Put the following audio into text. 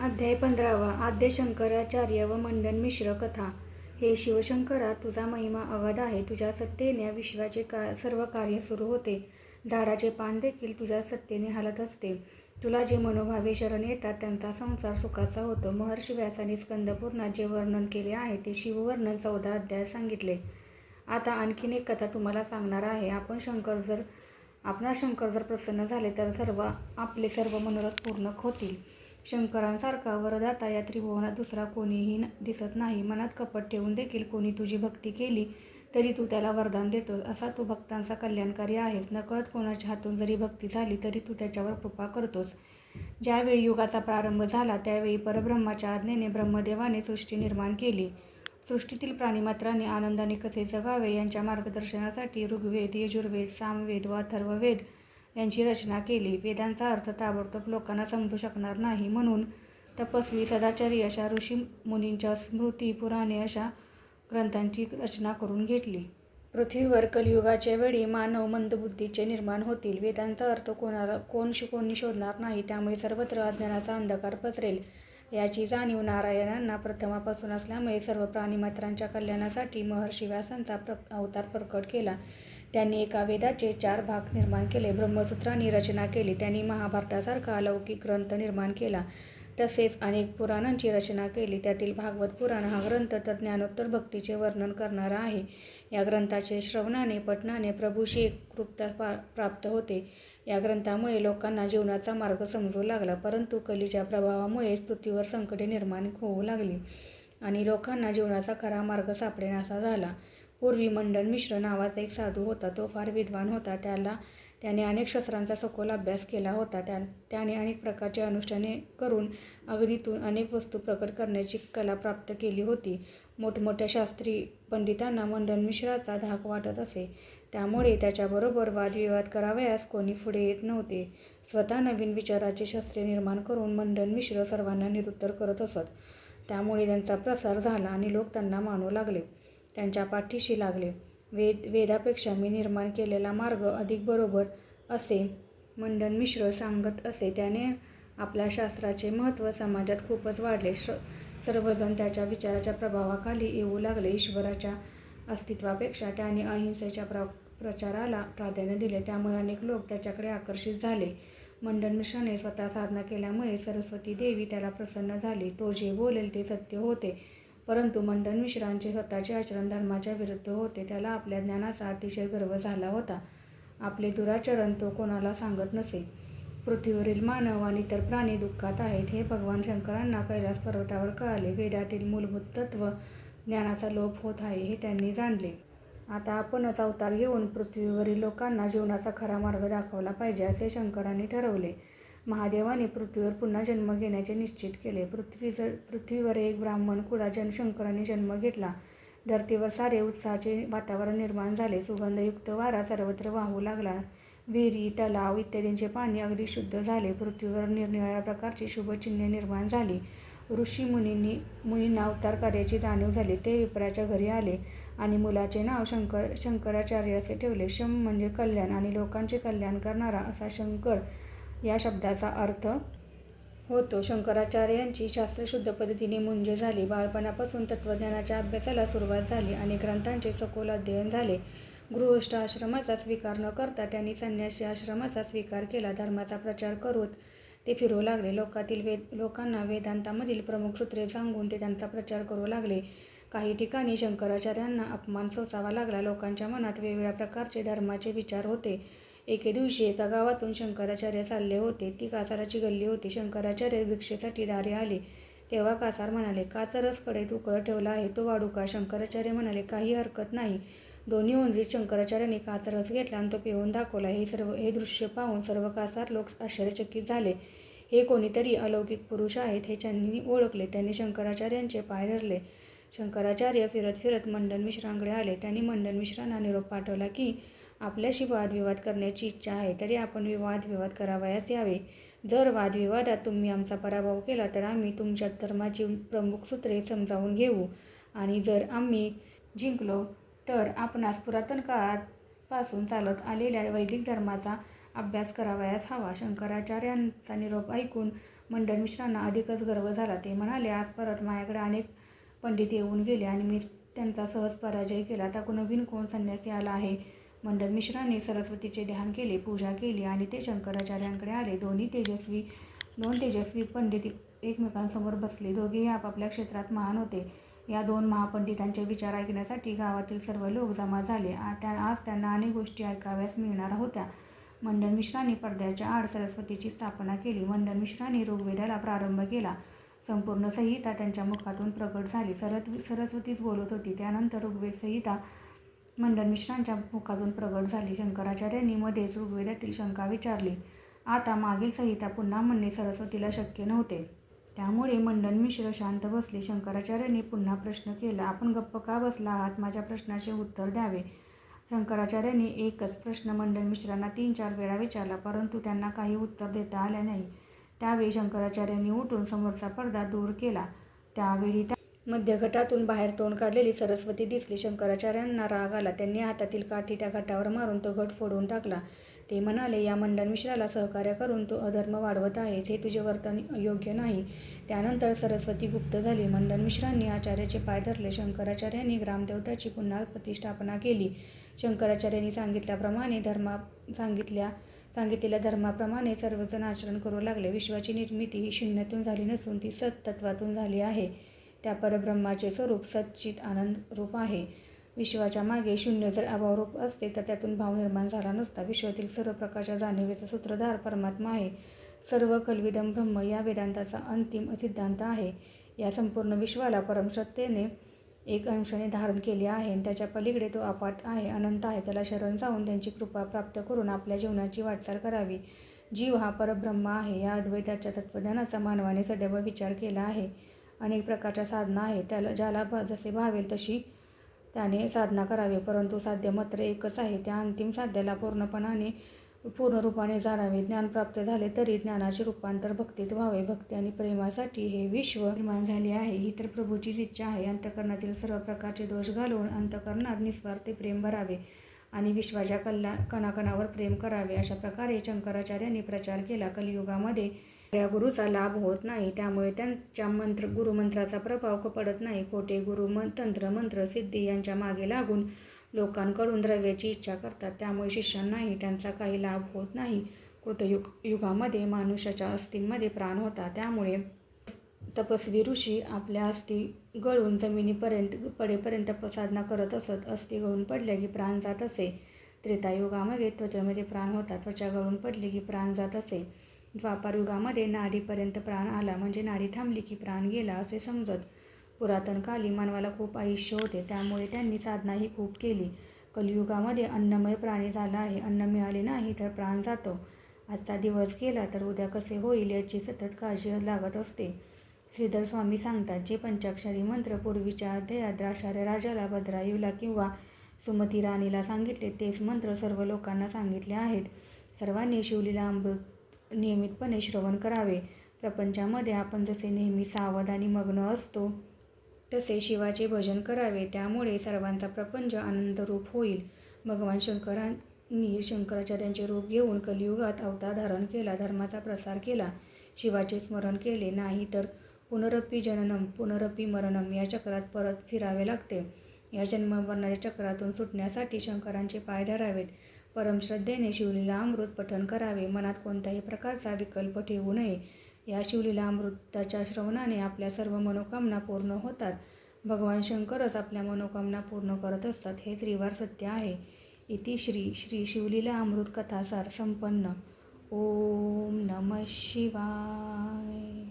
अध्याय पंधरावा आद्य शंकराचार्य व मंडन मिश्र कथा. हे शिवशंकरा तुझा महिमा अगाध आहे तुझ्या सत्तेने विश्वाचे का सर्व कार्य सुरू होते. झाडाचे पान देखील तुझ्या सत्तेने हालत असते. तुला जे मनोभावे शरण येतात त्यांचा संसार सुखाचा होतो. महर्षी व्यासाने स्कंदपूर्णात जे वर्णन केले आहे ते शिववर्णन चौदा अध्याय सांगितले. आता आणखीन एक कथा तुम्हाला सांगणार आहे. आपण शंकर जर आपणा शंकर जर प्रसन्न झाले तर सर्व आपले सर्व मनोरथ पूर्ण होतील. शंकरांसारखा वरदाता या त्रिभुवनात दुसरा कोणीही न- दिसत नाही. मनात कपट ठेवून देखील कोणी तुझी भक्ती केली तरी तू त्याला वरदान देतोस. असा तू भक्तांचा कल्याणकारी आहेस. नकळत कोणाच्या हातून जरी भक्ती झाली तरी तू त्याच्यावर कृपा करतोस. ज्यावेळी युगाचा प्रारंभ झाला त्यावेळी परब्रह्माच्या आज्ञेने ब्रह्मदेवाने सृष्टी निर्माण केली. सृष्टीतील प्राणीमात्राने आनंदाने कसे जगावे यांच्या मार्गदर्शनासाठी ऋग्वेद यजुर्वेद सामवेद व अथर्ववेद यांची रचना केली. वेदांचा अर्थ ताबडतोब लोकांना समजू शकणार नाही. म्हणून तपस्वी सदाचारी अशा ऋषी मुनींच्या स्मृती पुराणे अशा ग्रंथांची रचना करून घेतली. पृथ्वीवर कलियुगाच्या वेळी मानव मंदबुद्धीचे निर्माण होतील. वेदांचा अर्थ कोणाला कोण कोणी शोधणार नाही. त्यामुळे सर्वत्र अज्ञानाचा अंधकार पसरेल. याची जाणीव नारायणांना प्रथमापासून असल्यामुळे सर्व प्राणीमात्रांच्या कल्याणासाठी महर्षी व्यासांचा प्र अवतार प्रकट केला. त्यांनी एका वेदाचे चार भाग निर्माण केले. ब्रह्मसूत्रांनी रचना केली. त्यांनी महाभारतासारखा अलौकिक ग्रंथ निर्माण केला. तसेच अनेक पुराणांची रचना केली. त्यातील भागवत पुराण हा ग्रंथ तर ज्ञानोत्तर भक्तीचे वर्णन करणारा आहे. या ग्रंथाचे श्रवणाने पठणाने प्रभूशी एकरूपता पा प्राप्त होते. या ग्रंथामुळे लोकांना जीवनाचा मार्ग समजू लागला. परंतु कलीच्या प्रभावामुळे पृथ्वीवर संकटे निर्माण होऊ लागली आणि लोकांना जीवनाचा खरा मार्ग सापडेनासा झाला. पूर्वी मंडन मिश्र नावाचा एक साधू होता. तो फार विद्वान होता. त्याला त्याने अनेक शस्त्रांचा सखोल अभ्यास केला होता. त्या त्याने अनेक प्रकारचे अनुष्ठाने करून अग्नीतून अनेक वस्तू प्रकट करण्याची कला प्राप्त केली होती. मोठमोठ्या शास्त्री पंडितांना मंडन मिश्राचा धाक वाटत असे. त्यामुळे त्याच्याबरोबर वादविवाद करावयास कोणी पुढे येत नव्हते. स्वतः नवीन विचाराचे शस्त्रे निर्माण करून मंडन मिश्र सर्वांना निरुत्तर करत असत. त्यामुळे त्यांचा प्रसार झाला आणि लोक त्यांना मानू लागले. त्यांच्या पाठीशी लागले. वेद वेदापेक्षा मी निर्माण केलेला मार्ग अधिक बरोबर असे मंडन मिश्र सांगत असे. त्याने आपल्या शास्त्राचे महत्त्व समाजात खूपच वाढले. श सर्वजण त्याच्या विचाराच्या प्रभावाखाली येऊ लागले. ईश्वराच्या अस्तित्वापेक्षा त्याने अहिंसेच्या प्र प्रचाराला प्राधान्य दिले. त्यामुळे अनेक लोक त्याच्याकडे आकर्षित झाले. मंडन मिश्राने स्वतः साधना केल्यामुळे सरस्वती देवी त्याला प्रसन्न झाली. तो जे बोलेल ते सत्य होते. परंतु मंडन मिश्रांचे स्वतःचे आचरण धर्माच्या विरुद्ध होते त्याला आपल्या ज्ञानाचा अतिशय गर्व झाला होता. आपले दुराचरण तो कोणाला सांगत नसे. पृथ्वीवरील मानव आणि इतर प्राणी दुःखात आहेत हे भगवान शंकरांना कैलास पर्वतावर कळाले. वेदातील मूलभूत तत्व ज्ञानाचा लोप होत आहे हे त्यांनी जाणले. आता आपणच अवतार घेऊन पृथ्वीवरील लोकांना जीवनाचा खरा मार्ग दाखवला पाहिजे असे शंकरांनी ठरवले. महादेवाने पृथ्वीवर पुन्हा जन्म घेण्याचे निश्चित केले. पृथ्वी पृथ्वीवर एक ब्राह्मण कुळाजन शंकराने जन्म घेतला. धर्तीवर सारे उत्साहाचे वातावरण निर्माण झाले. सुगंधयुक्त वारा सर्वत्र वाहू लागला. विहिरी तलाव इत्यादींचे पाणी अगदी शुद्ध झाले. पृथ्वीवर निरनिराळ्या प्रकारची शुभचिन्हे निर्माण झाली. ऋषी मुनींनी मुनींना अवतार कार्याची जाणीव झाली. ते विप्राच्या घरी आले आणि मुलाचे नाव शंकर शंकराचार्य असे ठेवले. शम म्हणजे कल्याण आणि लोकांचे कल्याण करणारा असा शंकर या शब्दाचा अर्थ होतो. शंकराचार्यांची शास्त्रशुद्ध पद्धतीने मुंज झाली. बाळपणापासून तत्त्वज्ञानाच्या अभ्यासाला सुरुवात झाली आणि ग्रंथांचे सखोल अध्ययन झाले. गृहस्थ आश्रमाचा स्वीकार न करता त्यांनी संन्यासी आश्रमाचा स्वीकार केला. धर्माचा प्रचार करून ते फिरू लागले. लोकातील वेद लोकांना वेदांतामधील प्रमुख सूत्रे सांगून ते त्यांचा प्रचार करू लागले. काही ठिकाणी शंकराचार्यांना अपमान सोसावा लागला. लोकांच्या मनात वेगवेगळ्या प्रकारचे धर्माचे विचार होते. एके दिवशी एका गावातून शंकराचार्य चालले होते. ती कासाराची गल्ली होती. शंकराचार्य भिक्षेसाठी दारे आले. तेव्हा कासार म्हणाले काचारसकडे तुकड ठेवला आहे? तो वाढू का? शंकराचार्य म्हणाले काही हरकत नाही. दोन्ही ओंजरीत शंकराचार्यांनी काचारस घेतला आणि तो पिऊन दाखवला. हे सर्व हे दृश्य पाहून सर्व कासार लोक आश्चर्यचकित झाले. हे कोणीतरी अलौकिक पुरुष आहेत हे त्यांनी ओळखले. त्यांनी शंकराचार्यांचे पाय धरले. शंकराचार्य फिरत फिरत मंडन मिश्रांकडे आले. त्यांनी मंडन मिश्रांना निरोप पाठवला की आपल्याशी वादविवाद करण्याची इच्छा आहे तरी आपण वादविवाद करावयास यावे. जर वादविवादात तुम्ही आमचा पराभव केला तर आम्ही तुमच्या धर्माची प्रमुख सूत्रे समजावून घेऊ. आणि जर आम्ही जिंकलो तर आपणास पुरातन काळापासून चालत आलेल्या वैदिक धर्माचा अभ्यास करावयास हवा शंकराचार्यांचा निरोप ऐकून मंडळ मिश्रांना अधिकच गर्व झाला. ते म्हणाले आज परत माझ्याकडे अनेक पंडित येऊन गेले आणि मी त्यांचा सहज पराजय केला. आता नवीन कोण संन्यासी आला आहे? मंडल मिश्राने सरस्वतीचे ध्यान केले पूजा केली आणि ते शंकराचार्यांकडे आले. दोन्ही तेजस्वी दोन तेजस्वी पंडित एकमेकांसमोर बसले. दोघेही आपापल्या क्षेत्रात महान होते. या दोन महापंडितांचे विचार ऐकण्यासाठी गावातील सर्व लोक जमा झाले. आ- त्या आज त्यांना अनेक गोष्टी ऐकाव्यास मिळणार होत्या. मंडन मिश्रांनी पडद्याच्या आड सरस्वतीची स्थापना केली. मंडन मिश्रांनी ऋग्वेदाला प्रारंभ केला. संपूर्ण संहिता त्यांच्या मुखातून प्रकट झाली. सरत सरस्वतीच बोलत होती. त्यानंतर ऋग्वेद संहिता मंडन मिश्रांच्या मुखातून प्रगट झाली. शंकराचार्यांनी मध्येच ऋग्वेदातील शंका विचारली. आता मागील संहिता पुन्हा म्हणणे सरस्वतीला शक्य नव्हते. त्यामुळे मंडन मिश्र शांत बसले. शंकराचार्यांनी पुन्हा प्रश्न केला आपण गप्प का बसला आहात? माझ्या प्रश्नाचे उत्तर द्यावे. शंकराचार्यांनी एकच प्रश्न मंडन मिश्रांना तीन चार वेळा विचारला परंतु त्यांना काही उत्तर देता आले नाही. त्यावेळी शंकराचार्यांनी उठून समोरचा पडदा दूर केला. त्यावेळी त्या मध्यगटातून बाहेर तोंड काढलेली सरस्वती दिसली. शंकराचार्यांना राग आला. त्यांनी हातातील काठी त्या घटावर मारून तो घट फोडून टाकला. ते म्हणाले या मंडन मिश्राला सहकार्य करून तू अधर्म वाढवत आहेस. हे तुझे वर्तन योग्य नाही. त्यानंतर सरस्वती गुप्त झाली. मंडन मिश्रांनी आचार्याचे पाय धरले. शंकराचार्यांनी ग्रामदेवताची पुन्हा प्रतिष्ठापना केली. शंकराचार्यांनी सांगितल्याप्रमाणे धर्मा सांगितल्या सांगितलेल्या धर्माप्रमाणे सर्वजण आचरण करू लागले. विश्वाची निर्मिती ही शून्यातून झाली नसून ती सत्तत्वातून झाली आहे. त्या परब्रह्माचे स्वरूप सच्चित आनंद रूप आहे. विश्वाच्या मागे शून्य जर अभावरूप असते तर त्यातून भाव निर्माण झाला नसता. विश्वातील सर्व प्रकारच्या जाणीवेचा सूत्रधार परमात्मा आहे. सर्व कलविदम ब्रह्म या वेदांताचा अंतिम सिद्धांत आहे. या संपूर्ण विश्वाला परमसत्तेने एक अंशाने धारण केले आहे आणि त्याच्या पलीकडे तो अपाट आहे अनंत आहे. त्याला शरण जाऊन त्यांची कृपा प्राप्त करून आपल्या जीवनाची वाटचाल करावी. जीव हा परब्रह्म आहे. या अद्वैताच्या तत्त्वज्ञानाचा मानवाने सदैव विचार केला आहे. अनेक प्रकारच्या साधना आहेत. त्याला ज्याला जसे भावेल तशी त्याने साधना करावी. परंतु साध्य मात्र एकच आहे. त्या अंतिम साध्याला पूर्णपणाने पूर्ण रूपाने जाणावे. ज्ञान प्राप्त झाले तरी ज्ञानाचे रूपांतर भक्तीत व्हावे. भक्ती आणि प्रेमासाठी हे विश्व निर्माण झाले आहे. ही तर प्रभूचीच इच्छा आहे. अंतकरणातील सर्व प्रकारचे दोष घालवून अंतकरणात निस्वार्थी प्रेम भरावे आणि विश्वाच्या कल्ला कणाकणावर प्रेम करावे. अशा प्रकारे शंकराचार्यांनी प्रचार केला. कलियुगामध्ये या गुरुचा लाभ होत नाही. त्यामुळे त्यांच्या मंत्र गुरुमंत्राचा प्रभाव पडत नाही. खोटे गुरु तंत्र मंत्र सिद्धी यांच्या मागे लागून लोकांकडून द्रव्याची इच्छा करतात. त्यामुळे शिष्यांनाही त्यांचा काही लाभ होत नाही. कृतयुग युगामध्ये मानुषाच्या अस्थिंमध्ये प्राण होता. त्यामुळे तपस्वी ऋषी आपल्या अस्थी गळून जमिनीपर्यंत पडेपर्यंत साधना करत असत. अस्थी गळून पडल्या की प्राण जात असे. त्रेतायुगामध्ये त्वचेमध्ये प्राण होता. त्वचा गळून पडली की प्राण जात असे. द्वापारयुगामध्ये नारीपर्यंत नाडीपर्यंत प्राण आला म्हणजे नाडी थांबली की प्राण गेला असे समजत. पुरातन काली मानवाला खूप आयुष्य होते त्यामुळे त्यांनी साधनाही खूप केली. कलियुगामध्ये अन्नमय प्राणी झाला आहे अन्न मिळाले नाही तर प्राण जातो. आजचा दिवस गेला तर उद्या कसे होईल याची सतत काळजी लागत असते. श्रीधर स्वामी सांगतात जे पंचाक्षरी मंत्र पूर्वीच्या अध्यायात द्राक्षार्य राजाला भद्रायूला किंवा सुमती राणीला सांगितले तेच मंत्र सर्व लोकांना सांगितले आहेत. सर्वांनी शिवलीला अमृत नियमितपणे श्रवण करावे. प्रपंचामध्ये आपण जसे नेहमी सावध आणि मग्न असतो तसे शिवाचे भजन करावे. त्यामुळे सर्वांचा प्रपंच आनंदरूप होईल. भगवान शंकरांनी शंकराचार्यांचे रूप घेऊन कलियुगात अवतार धारण केला धर्माचा प्रसार केला शिवाचे स्मरण केले. नाही तर पुनरपी जननम पुनरपी मरणम या चक्रात परत फिरावे लागते. या जन्ममरणाच्या चक्रातून सुटण्यासाठी शंकरांचे पाय धरावेत. परमश्रद्धेने शिवलीला अमृत पठण करावे. मनात कोणत्याही प्रकारचा विकल्प ठेवू नये. या शिवलीला अमृताच्या श्रवणाने आपल्या सर्व मनोकामना पूर्ण होतात. भगवान शंकरच आपल्या मनोकामना पूर्ण करत असतात हे त्रिवार सत्य आहे. इति श्री श्री शिवलीला अमृत कथासार संपन्न. ओम नम शिवाय.